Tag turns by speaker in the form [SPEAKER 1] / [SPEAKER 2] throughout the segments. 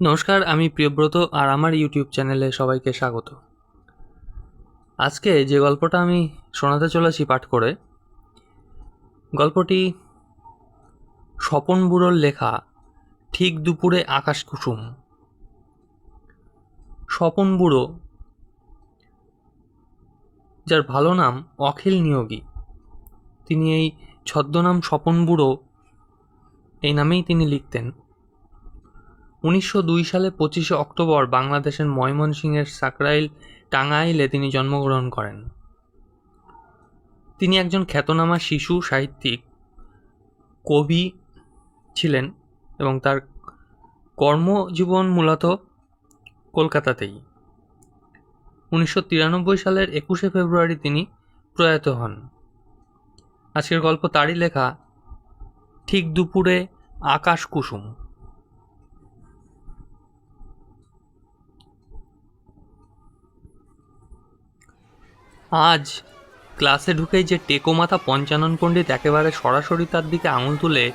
[SPEAKER 1] নমস্কার, আমি প্রিয়ব্রত আর আমার ইউটিউব চ্যানেলে সবাইকে স্বাগত। আজকে যে গল্পটা আমি শোনাতে চলেছি পাঠ করে, গল্পটি স্বপন বুড়োর লেখা ঠিক দুপুরে আকাশ কুসুম। স্বপন বুড়ো, যার ভালো নাম অখিল নিয়োগী। তিনি এই ছদ্মনাম স্বপন বুড়ো এই নামেই তিনি লিখতেন। উনিশশো দুই সালে পঁচিশে অক্টোবর বাংলাদেশের ময়মনসিংহের সাকরাইল টাঙ্গাইলে তিনি জন্মগ্রহণ করেন। তিনি একজন খ্যাতনামা শিশু, সাহিত্যিক, কবি ছিলেন এবং তার কর্মজীবন মূলত কলকাতাতেই। উনিশশো তিরানব্বই সালের একুশে ফেব্রুয়ারি তিনি প্রয়াত হন। আজকের গল্প তারই লেখা, ঠিক দুপুরে আকাশ কুসুম। আজ ক্লাসে ঢুকেই যে টেকো মাথা পঞ্চানন পণ্ডিত একেবারে সরাসরি তার দিকে আঙুল তুলে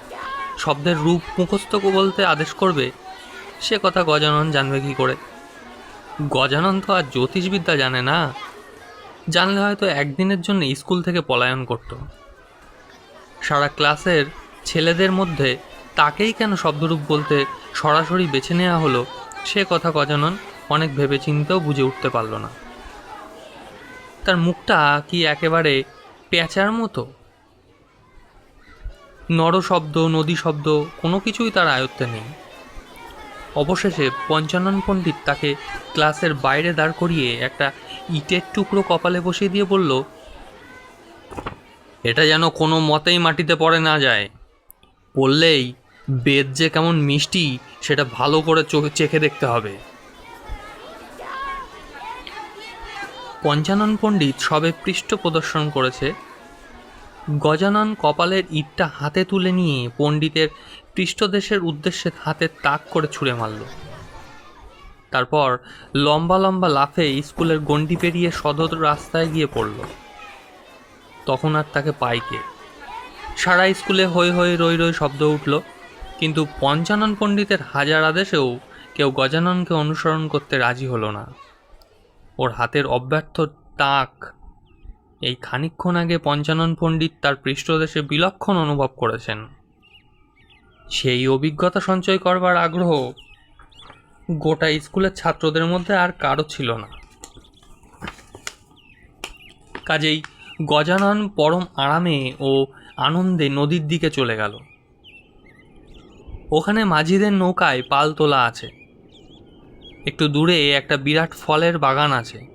[SPEAKER 1] শব্দের রূপ মুখস্থ বলতে আদেশ করবে, সে কথা গজানন জানবে কি করে। গজানন তো আর জ্যোতিষবিদ্যা জানে না। জানলে হয়তো একদিনের জন্য স্কুল থেকে পলায়ন করত। সারা ক্লাসের ছেলেদের মধ্যে তাকেই কেন শব্দরূপ বলতে সরাসরি বেছে নেওয়া হলো, সে কথা গজানন অনেক ভেবে চিন্তেও বুঝে উঠতে পারল না। তার মুখটা কি একেবারে পেঁচার মতো? নর শব্দ, নদী শব্দ, কোনো কিছুই তার আয়ত্তে নেই। অবশেষে পঞ্চানন পণ্ডিত তাকে ক্লাসের বাইরে দাঁড় করিয়ে একটা ইটের টুকরো কপালে বসিয়ে দিয়ে বলল, এটা যেন কোনো মতেই মাটিতে পড়ে না যায়। পড়লেই বেদ যে কেমন মিষ্টি, সেটা ভালো করে চোখে, চেখে দেখতে হবে। পঞ্চানন পণ্ডিত সবে পৃষ্ঠ প্রদর্শন করেছে। গজানন কপালের ইটটা হাতে তুলে নিয়ে পণ্ডিতের পৃষ্ঠদেশের উদ্দেশ্যে হাতে তাক করে ছুঁড়ে মারল। তারপর লম্বা লম্বা লাফে স্কুলের গণ্ডি পেরিয়ে সদর রাস্তায় গিয়ে পড়ল। তখন আর তাকে পাইকে সারা স্কুলে হই হই রই রই শব্দ উঠল, কিন্তু পঞ্চানন পণ্ডিতের হাজার আদেশেও কেউ গজাননকে অনুসরণ করতে রাজি হলো না। ওর হাতের অব্যর্থ তাক এই খানিক্ষণ আগে পঞ্চানন পণ্ডিত তার পৃষ্ঠদেশে বিলক্ষণ অনুভব করেছেন। সেই অভিজ্ঞতা সঞ্চয় করবার আগ্রহ গোটা স্কুলের ছাত্রদের মধ্যে আর কারও ছিল না। কাজেই গজানন পরম আরামে ও আনন্দে নদীর দিকে চলে গেল। ওখানে মাঝিদের নৌকায় পাল তোলা আছে। একটু দূরে একটা বিরাট ফলের বাগান আছে।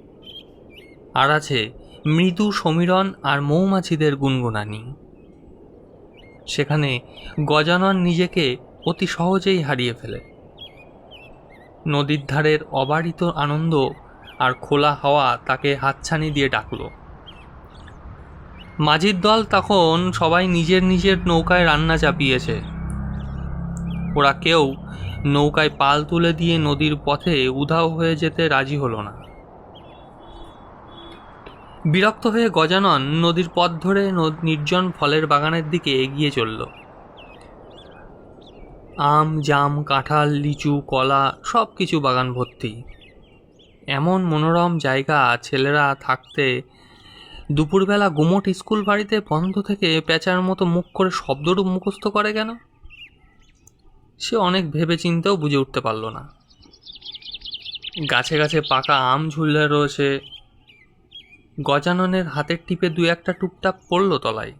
[SPEAKER 1] আর আছে মৃদু সমীরণ আর মৌমাছিদের গুনগুনানি। সেখানে গজানন নিজেকে অতি সহজেই হারিয়ে ফেলে। নদীর ধারের অবারিত আনন্দ আর খোলা হাওয়া তাকে হাতছানি দিয়ে ডাকল। মাঝির দল তখন সবাই নিজের নিজের নৌকায় রান্না চাপিয়েছে। ওরা কেউ নৌকায় পাল তুলে দিয়ে নদীর পথে উধাও হয়ে যেতে রাজি হলো না। বিরক্ত হয়ে গজানন নদীর পথ ধরে নির্জন ফলের বাগানের দিকে এগিয়ে চলল। আম, জাম, কাঁঠাল, লিচু, কলা সব কিছু বাগান ভর্তি। এমন মনোরম জায়গা ছেলেরা থাকতে দুপুরবেলা গুমট স্কুল বাড়িতে বন্ধ থেকে পেঁচার মতো মুখ করে শব্দরূপ মুখস্থ করে কেন? সে অনেক ভেবে চিন্তেও বুঝে উঠতে পারল না। গাছে গাছে পাকা আম ঝুলে রয়েছে। গজাননের হাতের টিপে দু একটা টুকটাক পড়ল তলায়।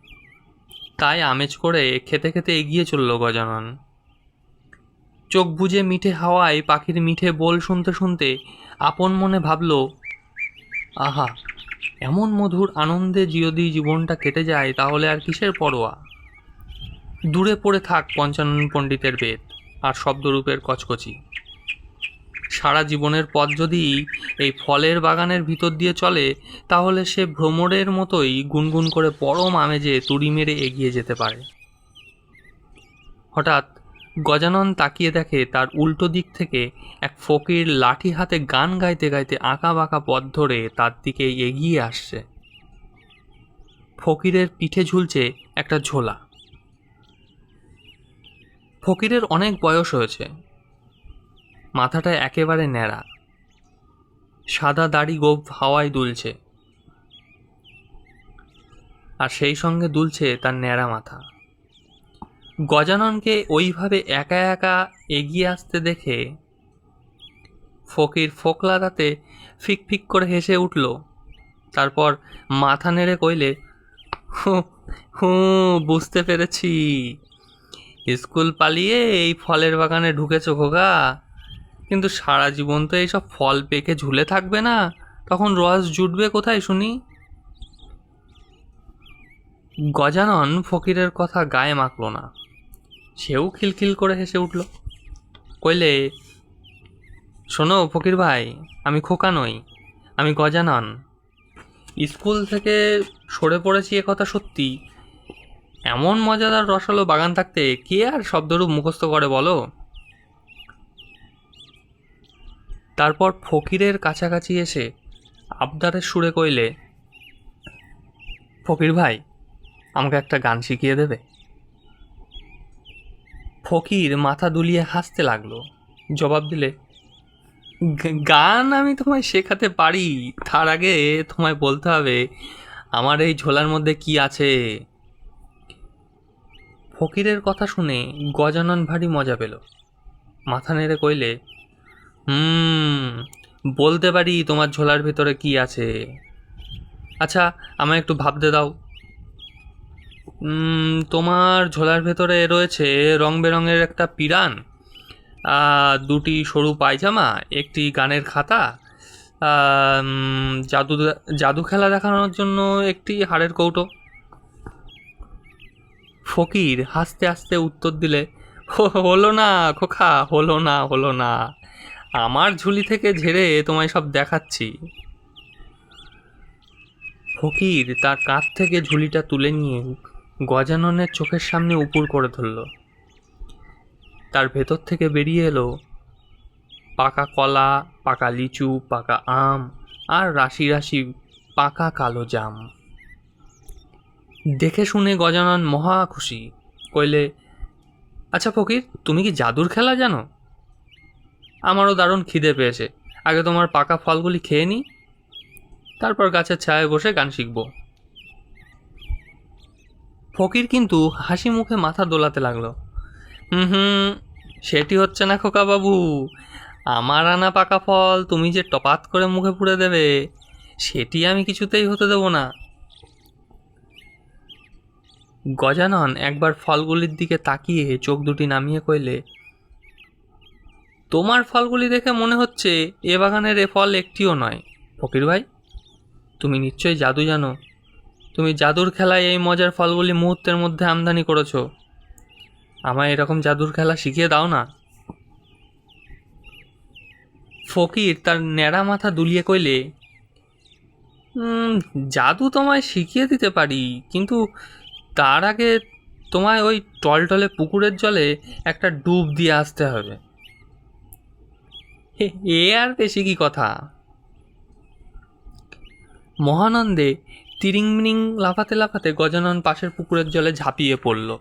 [SPEAKER 1] তাই আমেজ করে খেতে খেতে এগিয়ে চলল গজানন। চোখ বুঝে মিঠে হাওয়ায় পাখির মিঠে বল শুনতে শুনতে আপন মনে ভাবল, আহা, এমন মধুর আনন্দে যদি জীবনটা কেটে যায় তাহলে আর কিসের পরোয়া? দূরে পড়ে থাক পঞ্চানন পণ্ডিতের বেদ। আর শব্দরূপের কচকচি। সারা জীবনের পথ যদি এই ফলের বাগানের ভিতর দিয়ে চলে, তাহলে সে ভ্রমরের মতোই গুনগুন করে পরম আমেজে তুড়ি মেরে এগিয়ে যেতে পারে। হঠাৎ গজানন তাকিয়ে দেখে তার উল্টো দিক থেকে এক ফকির লাঠি হাতে গান গাইতে গাইতে আঁকা বাঁকা পথ ধরে তার দিকে এগিয়ে আসছে। ফকিরের পিঠে ঝুলছে একটা ঝোলা। ফকিরের অনেক বয়স হয়েছে। মাথাটা একেবারে ন্যাড়া। সাদা দাড়ি গোপ হাওয়ায় দুলছে। আর সেই সঙ্গে দুলছে তার ন্যাড়া মাথা। গজাননকে ওইভাবে একা একা এগিয়ে আসতে দেখে ফকির ফোকলা দাঁতে ফিক ফিক করে হেসে উঠল। তারপর মাথা নেড়ে কইলে হু, বুঝতে পেরেছি। স্কুল পালিয়ে এই ফলের বাগানে ঢুকেছো খোকা। কিন্তু সারা জীবন তো এইসব ফল পেকে ঝুলে থাকবে না। তখন রস জুটবে কোথায় শুনি? গজানন ফকিরের কথা গায়ে মাখলো না। সেও খিলখিল করে হেসে উঠল। কইলে, শোনো ফকির ভাই, আমি খোকা নই, আমি গজানন। স্কুল থেকে সরে পড়েছি কথা সত্যি। এমন মজাদার রসালো বাগান থাকতে। কে আর শব্দরূপ মুখস্থ করে বলো? তারপর ফকিরের কাছাকাছি এসে আবদারের সুরে কইলে, ফকির ভাই, আমাকে একটা গান শিখিয়ে দেবে? ফকির মাথা দুলিয়ে হাসতে লাগল। জবাব দিলে গান আমি তোমায় শেখাতে পারি, তার আগে তোমায় বলতে হবে, আমার এই ঝোলার মধ্যে কি আছে? ফকিরের কথা শুনে গজানন ভারী মজা পেল। মাথা নেড়ে কইলে, হুম, বলতে পারি তোমার ঝোলার ভেতরে কি আছে। আচ্ছা আমায় একটু ভাবতে দাও। তোমার ঝোলার ভেতরে রয়েছে রং বেরঙের একটা পিরান দুটি সরু পায়জামা, একটি গানের খাতা জাদু জাদু খেলা দেখানোর জন্য একটি হাড়ের কৌটো। ফকির হাসতে হাসতে উত্তর দিলে, "হো- হলো না, খোকা, হলো না হলো না। আমার ঝুলি থেকে ঝেড়ে তোমায় সব দেখাচ্ছি। ফকির তার কাঁধ থেকে ঝুলিটা তুলে নিয়ে গজাননের চোখের সামনে উপুর করে ধরল। তার ভেতর থেকে বেরিয়ে এলো পাকা কলা, পাকা লিচু, পাকা আম আর রাশি রাশি পাকা কালো জাম। দেখে শুনে গজানন মহা খুশি, কইলে আচ্ছা ফকির, তুমি কি জাদুর খেলা জানো? আমারও দারুণ খিদে পেয়েছে। আগে তোমার পাকা ফলগুলি খেয়ে নিই তারপর গাছের ছায়ায় বসে গান শিখব। ফকির কিন্তু হাসি মুখে মাথা দোলাতে লাগল। হুম হুম, সেটি হচ্ছে না খোকা বাবু। আমার আনা পাকা ফল তুমি যে টপাত করে মুখে পুড়ে দেবে, সেটি আমি কিছুতেই হতে দেব না। গজানন একবার ফলগুলির দিকে তাকিয়ে চোখ দুটি নামিয়ে কইলে তোমার ফলগুলি দেখে মনে হচ্ছে এ বাগানের এ ফল একটিও নয়। ফকির ভাই তুমি নিশ্চয়ই জাদু জানো। তুমি জাদুর খেলায় এই মজার ফলগুলি মুহূর্তের মধ্যে আমদানি করেছ। আমায় এরকম জাদুর খেলা শিখিয়ে দাও না। ফকির তার ন্যাড়া মাথা দুলিয়ে কইলে "উম, জাদু তোমায় শিখিয়ে দিতে পারি কিন্তু তার আগে তোমায় ওই টলটলে পুকুরের জলে একটা ডুব দিয়ে আসতে হবে। এ আর বেশি কি কথা? মহানন্দে তিরিংমিরিং লাফাতে লাফাতে গজানন পাশের পুকুরের জলে ঝাঁপিয়ে পড়ল।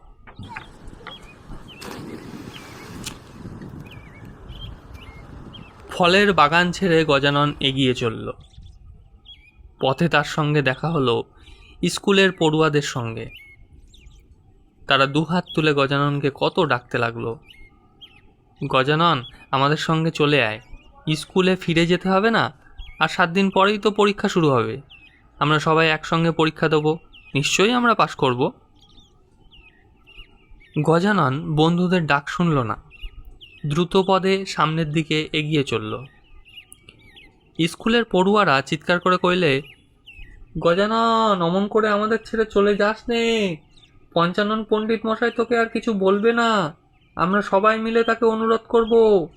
[SPEAKER 1] ফলের বাগান ছেড়ে গজানন এগিয়ে চলল। পথে তার সঙ্গে দেখা হলো স্কুলের পড়ুয়াদের সঙ্গে। তারা দুহাত তুলে গজাননকে কত ডাকতে লাগল। গজানন, আমাদের সঙ্গে চলে আয়। স্কুলে ফিরে যেতে হবে না? আর সাত দিন পরেই তো পরীক্ষা শুরু হবে। আমরা সবাই একসঙ্গে পরীক্ষা দেবো। নিশ্চয়ই আমরা পাশ করব। গজানন বন্ধুদের ডাক শুনল না। দ্রুত পদে সামনের দিকে এগিয়ে চলল। স্কুলের পড়ুয়ারা চিৎকার করে কইলে, গজানন, অমন করে আমাদের ছেড়ে চলে যাস নে। পঞ্চানন পণ্ডিত মশাই তোকে আর কিছু বলবে না। আমরা সবাই মিলে তাকে অনুরোধ করব।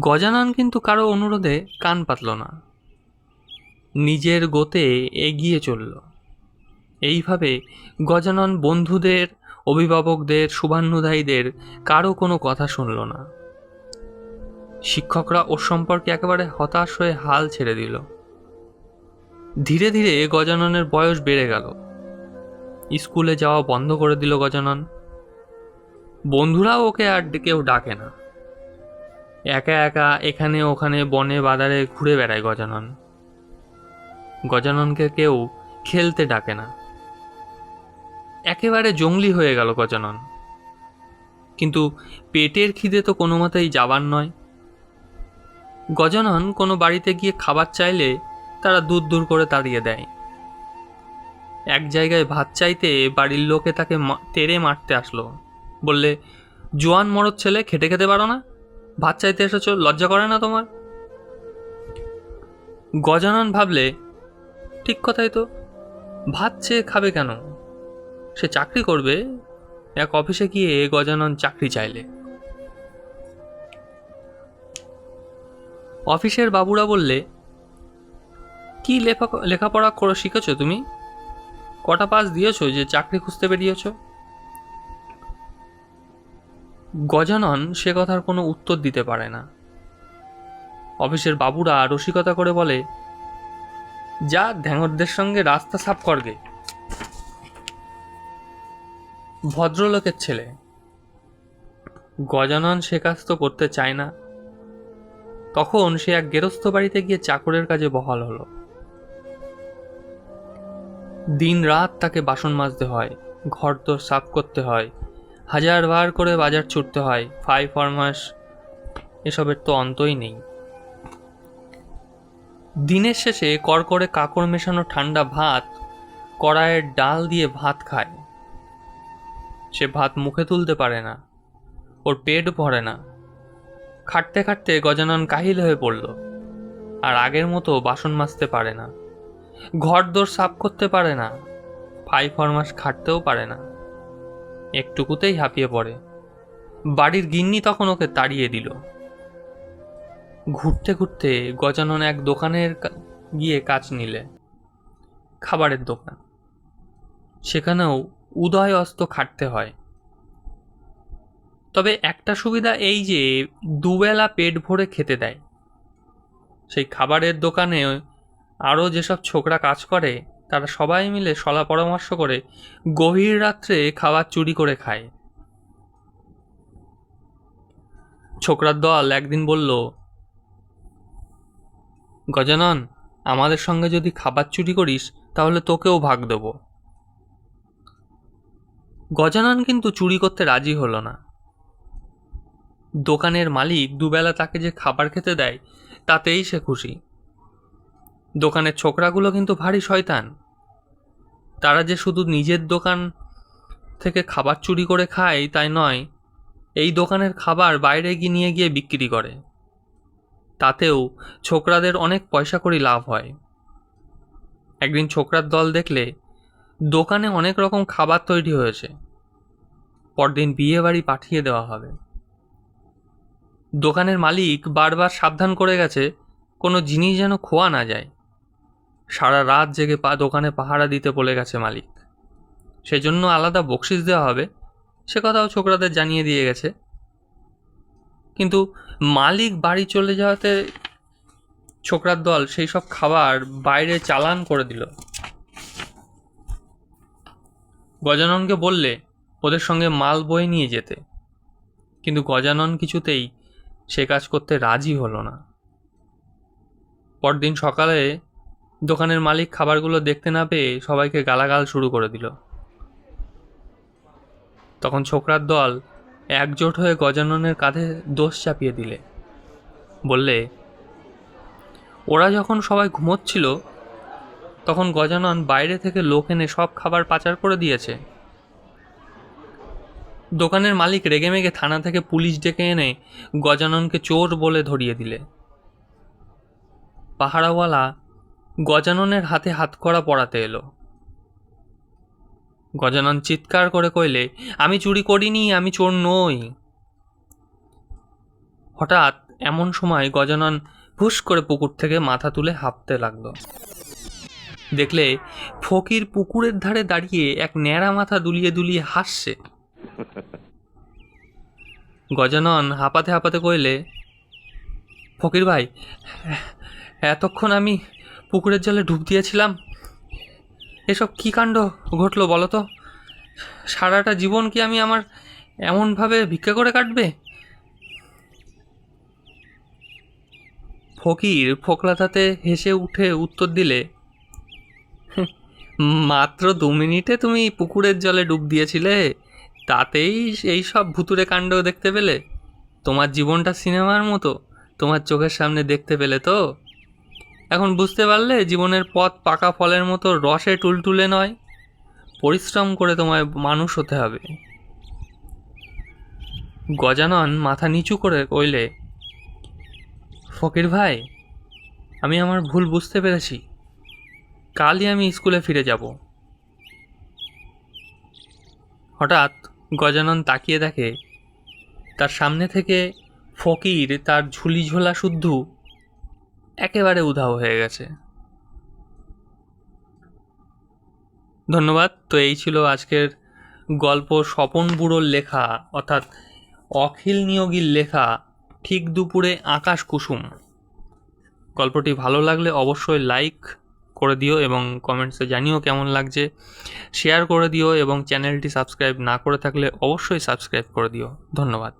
[SPEAKER 1] গজানন কিন্তু কারও অনুরোধে কান পাতল না। নিজের গোতে এগিয়ে চলল। এইভাবে গজানন বন্ধুদের, অভিভাবকদের শুভান্নুধায়ীদের কারও কোনো কথা শুনল না। শিক্ষকরা ওর সম্পর্কে একেবারে হতাশ হয়ে হাল ছেড়ে দিল। ধীরে ধীরে গজাননের বয়স বেড়ে গেল। স্কুলে যাওয়া বন্ধ করে দিল গজানন। বন্ধুরাও ওকে আর কেউ ডাকে না। একা একা এখানে ওখানে বনে বাদারে ঘুরে বেড়ায় গজানন। গজাননকে কেউ খেলতে ডাকে না। একেবারে জঙ্গলি হয়ে গেল গজানন। কিন্তু পেটের খিদে তো কোনো মতেই যাবার নয়। গজানন কোনো বাড়িতে গিয়ে খাবার চাইলে তারা দূর দূর করে তাড়িয়ে দেয়। এক জায়গায় ভাত চাইতে বাড়ির লোকে তাকে তেড়ে মারতে আসলো। বললে, জোয়ান মরদ ছেলে, খেটে খেতে পারো না? ভাত চাইতে এসেছ, লজ্জা করে না তোমার? গজানন ভাবলে, ঠিক কথাই তো, ভাত চেয়ে খাবে কেন? সে চাকরি করবে, এক অফিসে গিয়ে গজানন চাকরি চাইলে। অফিসের বাবুরা বললে, কি লেখা লেখাপড়া করে শিখেছো তুমি? কটা পাস দিয়েছ যে চাকরি খুঁজতে বেরিয়েছ? গজানন সে কথার কোনো উত্তর দিতে পারে না। অফিসের বাবুরা রসিকতা করে বলে, যা ধ্যাঙরদের সঙ্গে রাস্তা সাফ করগে ভদ্রলোকের ছেলে। গজানন সে কাজ তো করতে চায় না। তখন সে এক গেরস্থ বাড়িতে গিয়ে চাকরের কাজে বহাল হলো। দিন রাত তাকে বাসন মাজতে হয় ঘর দোর সাফ করতে হয়, হাজার বার করে বাজার ছুটতে হয়, ফাই ফরমাস এসবের তো অন্তই নেই। দিনের শেষে করকরে কাকড় মেশানো ঠান্ডা ভাত কড়াইয়ের ডাল দিয়ে ভাত খায়। সে ভাত মুখে তুলতে পারে না, ওর পেট ভরে না। খাটতে খাটতে গজানন কাহিল হয়ে পড়ল, আর আগের মতো বাসন মাজতে পারে না। ঘর দোর সাফ করতে পারে না, ফাই ফরমাস খাটতেও পারে না। একটুকুতেই হাঁপিয়ে পড়ে। বাড়ির গিন্নি তখন ওকে তাড়িয়ে দিল। ঘুরতে ঘুরতে গজানন এক দোকানের গিয়ে কাজ নিলে। খাবারের দোকান। সেখানেও উদয় অস্ত খাটতে হয়। তবে একটা সুবিধা এই যে, দুবেলা পেট ভরে খেতে দেয়। সেই খাবারের দোকানে আরও যেসব ছোকরা কাজ করে, তারা সবাই মিলে সলা পরামর্শ করে গভীর রাত্রে খাবার চুরি করে খায়। ছোকরার দল একদিন বলল, গজানন, আমাদের সঙ্গে যদি খাবার চুরি করিস, তাহলে তোকেও ভাগ দেব গজানন কিন্তু চুরি করতে রাজি হলো না। দোকানের মালিক দুবেলা তাকে যে খাবার খেতে দেয়, তাতেই সে খুশি। দোকানের ছোকরাগুলো কিন্তু ভারী শয়তান। তারা যে শুধু নিজের দোকান থেকে খাবার চুরি করে খায়, তাই নয়, এই দোকানের খাবার বাইরে গিয়ে নিয়ে গিয়ে বিক্রি করে। তাতেও ছোকরাদের অনেক পয়সা করি লাভ হয়। একদিন ছোকরার দল দেখলে দোকানে অনেক রকম খাবার তৈরি হয়েছে। পরদিন বিয়ে বাড়ি পাঠিয়ে দেওয়া হবে। দোকানের মালিক বারবার সাবধান করে গেছে, কোনো জিনিস যেন খোয়া না যায়। সারা রাত জেগে পা দোকানে পাহারা দিতে বলে গেছে মালিক। সেজন্য আলাদা বকশিস দেওয়া হবে, সে কথাও ছোকরাদের জানিয়ে দিয়ে গেছে। কিন্তু মালিক বাড়ি চলে যাওয়াতে ছোকরার দল সেই সব খাবার বাইরে চালান করে দিল। গজাননকে বললে, ওদের সঙ্গে মাল বয়ে নিয়ে যেতে। কিন্তু গজানন কিছুতেই সে কাজ করতে রাজি হলো না। পরদিন সকালে দোকানের মালিক খাবারগুলো দেখতে না পেয়ে সবাইকে গালাগাল শুরু করে দিল। তখন ছোকরার দল একজোট হয়ে গজাননের কাঁধে দোষ চাপিয়ে দিলে। বললে, ওরা যখন সবাই ঘুমোচ্ছিল, তখন গজানন বাইরে থেকে লোক এনে সব খাবার পাচার করে দিয়েছে। দোকানের মালিক রেগেমেগে থানা থেকে পুলিশ ডেকে এনে গজাননকে চোর বলে ধরিয়ে দিলে। পাহারাওয়ালা গজাননের হাতে হাতকড়া পরাতে এলো। গজানন চিৎকার করে কইলে, আমি চুরি করিনি, আমি চোর নই। হঠাৎ এমন সময় গজানন ফুস করে পুকুর থেকে মাথা তুলে হাঁপতে লাগল। দেখলে ফকির পুকুরের ধারে দাঁড়িয়ে এক ন্যাড়া মাথা দুলিয়ে দুলিয়ে হাসছে। গজানন হাঁপাতে হাঁপাতে কইলে, ফকির ভাই, এতক্ষণ আমি পুকুরের জলে ডুব দিয়েছিলাম। এসব কী কাণ্ড ঘটলো বলো তো? সারাটা জীবন কি আমি আমার এমনভাবে ভিক্ষা করে কাটবে? ফকির ফোকলাতাতে হেসে উঠে উত্তর দিলে মাত্র দু মিনিটে তুমি পুকুরের জলে ডুব দিয়েছিলে। তাতেই এই সব ভুতুরে কাণ্ড দেখতে পেলে। তোমার জীবনটা সিনেমার মতো, তোমার চোখের সামনে দেখতে পেলে তো? এখন বুঝতে পারলে জীবনের পথ পাকা ফলের মতো রসে টুলটুলে নয়। পরিশ্রম করে তোমায় মানুষ হতে হবে। গজানন মাথা নিচু করে কইলে, ফকির ভাই, আমি আমার ভুল বুঝতে পেরেছি। কালই আমি স্কুলে ফিরে যাব। হঠাৎ গজানন তাকিয়ে দেখে, তার সামনে থেকে ফকির তার ঝুলি ঝোলা শুদ্ধ একেবারে উধাও হয়ে গেছে। ধন্যবাদ। তো এই ছিল আজকের গল্প স্বপন বুড়োর লেখা, অর্থাৎ অখিল নিয়োগীর লেখা, ঠিক দুপুরে আকাশ কুসুম। গল্পটি ভালো লাগলে অবশ্যই লাইক করে দিও এবং কমেন্টসে জানিও কেমন লাগছে। শেয়ার করে দিও এবং চ্যানেলটি সাবস্ক্রাইব না করে থাকলে অবশ্যই সাবস্ক্রাইব করে দিও। ধন্যবাদ।